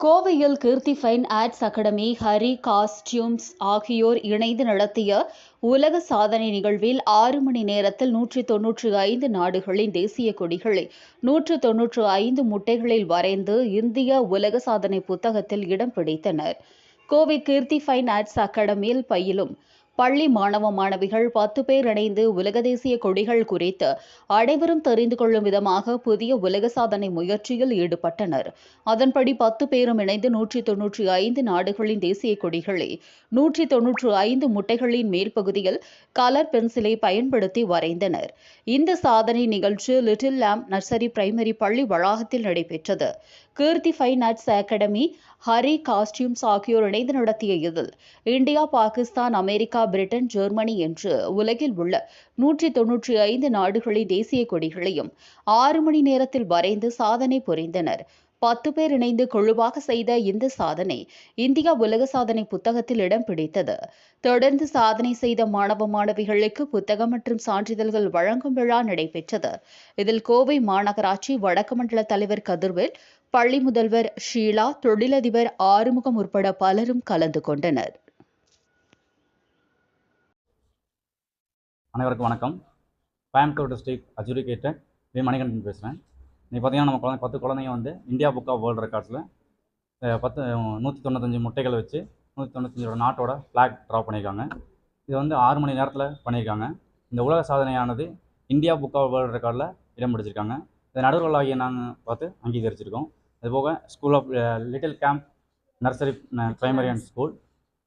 கோவையில் Keerthi fine arts academy Hari costumes ஆகியோர் இணைந்து நடத்திய உலக சாதனை நிகழ்வில் ஆறு மணி நேரத்தில் நூற்றி தொன்னூற்றி ஐந்து நாடுகளின் தேசிய கொடிகளை நூற்று தொன்னூற்று ஐந்து முட்டைகளில் வரைந்து இந்திய உலக சாதனை புத்தகத்தில் இடம் பிடித்தனர். கோவை கீர்த்தி ஃபைன் ஆர்ட்ஸ் அகாடமியில் பயிலும் பள்ளி மாணவ மாணவிகள் பத்து பேர் இணைந்து உலக தேசிய கொடிகள் குறித்து அனைவரும் தெரிந்து கொள்ளும் விதமாக புதிய உலக சாதனை முயற்சியில் ஈடுபட்டனர். அதன்படி பத்து பேரும் இணைந்து நூற்றி தொன்னூற்றி ஐந்து நாடுகளின் தேசிய கொடிகளை நூற்றி தொன்னூற்று ஐந்து முட்டைகளின் மேற்பகுதியில் கலர் பென்சிலை பயன்படுத்தி வரைந்தனர். இந்த சாதனை நிகழ்ச்சி லிட்டில் லேம் நர்சரி பிரைமரி பள்ளி வளாகத்தில் நடைபெற்றது. Keerthi fine arts academy Hari costumes ஆகியோர் இணைந்து நடத்திய இதில் India Pakistan America Britain Germany என்று உலகில் உள்ள நூற்றி தொன்னூற்றி ஐந்து நாடுகளின் தேசிய கொடிகளையும் ஆறு மணி நேரத்தில் வரைந்து சாதனை புரிந்தனர். பத்து பேர் இணைந்து குழுவாக செய்த இந்த சாதனை இந்தியா உலக சாதனை புத்தகத்தில் இடம் பிடித்தது. தொடர்ந்து சாதனை செய்த மாணவ மாணவிகளுக்கு புத்தகம் மற்றும் சான்றிதழ்கள் வழங்கும் விழா நடைபெற்றது. இதில் கோவை மாநகராட்சி வடக்கு மண்டல தலைவர் கதிர்வேல் பள்ளி முதல்வர் ஷீலா தொழிலதிபர் ஆறுமுகம் உட்பட பலரும் கலந்து கொண்டனர். அனைவருக்கும் வணக்கம். Coimbatore district adjudicated V. Manikandan பேசுகிறேன் இன்னைக்கு பார்த்தீங்கன்னா நம்ம குழந்தை பத்து குழந்தைங்க வந்து இந்தியா புக் ஆஃப் வேர்ல்டு ரெக்கார்ட்ஸில் பத்து நூற்றி தொண்ணூத்தஞ்சு முட்டைகள் வச்சு நூற்றி தொண்ணூத்தஞ்சோட நாட்டோட ஃப்ளாக் ட்ரா பண்ணியிருக்காங்க. இது வந்து ஆறு மணி நேரத்தில் பண்ணியிருக்காங்க. இந்த உலக சாதனையானது இந்தியா புக் ஆஃப் வேர்ல்டு ரெக்கார்டில் இடம் பிடிச்சிருக்காங்க. இந்த நடுவர்களாகிய நாங்கள் பார்த்து அங்கீகரிச்சிருக்கோம். அது போக school of little camp nursery primary and school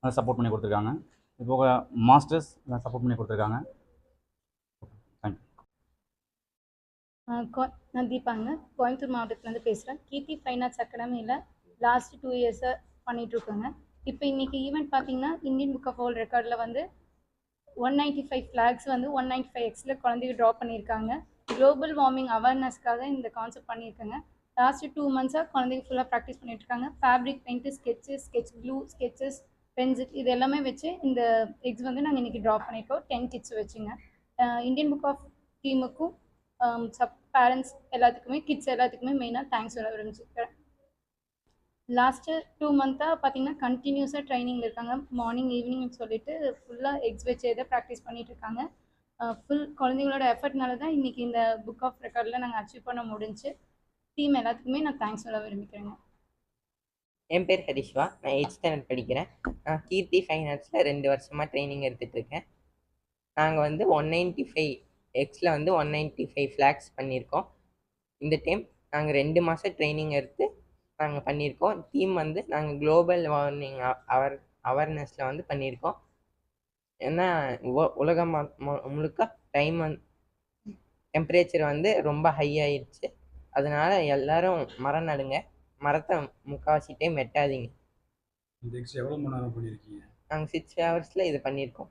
அதை சப்போர்ட் பண்ணி கொடுத்துருக்காங்க. இது போக மாஸ்டர்ஸ் சப்போர்ட் பண்ணி கொடுத்துருக்காங்க. கோ- நான் தீபாங்க கோயம்புத்தூர் மாவட்டத்துலேருந்து பேசுகிறேன் கீர்த்தி ஃபைன் ஆர்ட்ஸ் அகாடமியில் லாஸ்ட் டூ இயர்ஸாக பண்ணிகிட்ருக்கோங்க இப்போ இன்றைக்கி ஈவெண்ட் பார்த்தீங்கன்னா இந்தியன் புக் ஆஃப் வேர்ல்ட் ரெக்கார்டில் வந்து ஒன் நைன்ட்டி ஃபைவ் ஃப்ளாக்ஸ் வந்து ஒன் நைன்ட்டி ஃபைவ் எக்ஸில் குழந்தைங்க ட்ரா பண்ணியிருக்காங்க. குளோபல் வார்மிங் அவேர்னஸ்க்காக இந்த கான்செப்ட் பண்ணியிருக்காங்க. லாஸ்ட் டூ மந்த்ஸாக குழந்தைங்க ஃபுல்லாக ப்ராக்டிஸ் பண்ணிட்டு இருக்காங்க fabric paint sketches sketch blue sketches pencil இது எல்லாமே வச்சு இந்த எக்ஸ் வந்து நாங்கள் இன்றைக்கி ட்ரா பண்ணியிருக்கோம் டென் கிட்ஸ் வச்சுங்க. இந்தியன் புக் ஆஃப் டீமுக்கும் சப் பேரண்ட்ஸ் எல்லாத்துக்குமே கிட்ஸ் எல்லாத்துக்குமே மெயினாக தேங்க்ஸ் சொல்ல விரும்பிச்சுக்கிறேன் லாஸ்ட்டு டூ மந்த்தாக பார்த்தீங்கன்னா கண்டினியூஸாக ட்ரைனிங் இருக்காங்க. மார்னிங் ஈவினிங் சொல்லிட்டு ஃபுல்லாக எக்ஸ் வச்சு எதை ப்ராக்டிஸ் பண்ணிகிட்ருக்காங்க இருக்காங்க ஃபுல் குழந்தைங்களோட எஃபர்ட்னால தான் இன்றைக்கி இந்த புக் ஆஃப் ரெக்கார்டில் நாங்கள் அச்சீவ் பண்ண முடிஞ்சு. டீம் எல்லாத்துக்குமே நான் தேங்க்ஸ் சொல்ல விரும்பிக்கிறேங்க. என் பேர் ஹரிஷ்வா. நான் எயிட் ஸ்டாண்டர்ட் படிக்கிறேன். நான் கீர்த்தி ஃபைனான்ஸில் ரெண்டு வருஷமாக ட்ரைனிங் எடுத்துகிட்ருக்கேன் நாங்கள் வந்து ஒன் நைன்ட்டி ஃபைவ் எக்ஸில் வந்து ஒன் நைன்ட்டி ஃபைவ் ஃப்ளாக்ஸ் பண்ணியிருக்கோம். இந்த டைம் நாங்கள் ரெண்டு மாதம் ட்ரைனிங் எடுத்து நாங்கள் பண்ணியிருக்கோம். டீம் வந்து நாங்கள் குளோபல் வார்மிங் அவர் அவேர்னஸில் வந்து பண்ணியிருக்கோம். ஏன்னா உ- உலகம் மு- முழுக்க டைம் வந்து டெம்பரேச்சர் வந்து ரொம்ப ஹை ஆயிடுச்சு அதனால எல்லாரும் மரம் நடுங்க. மரத்தை முக்கால்வாசி டைம் வெட்டாதீங்க. இந்த எக்ஸ் எவ்வளோ மணி நேரம் பண்ணியிருக்கீங்க நாங்கள் சிக்ஸ் ஹவர்ஸில் இது பண்ணியிருக்கோம்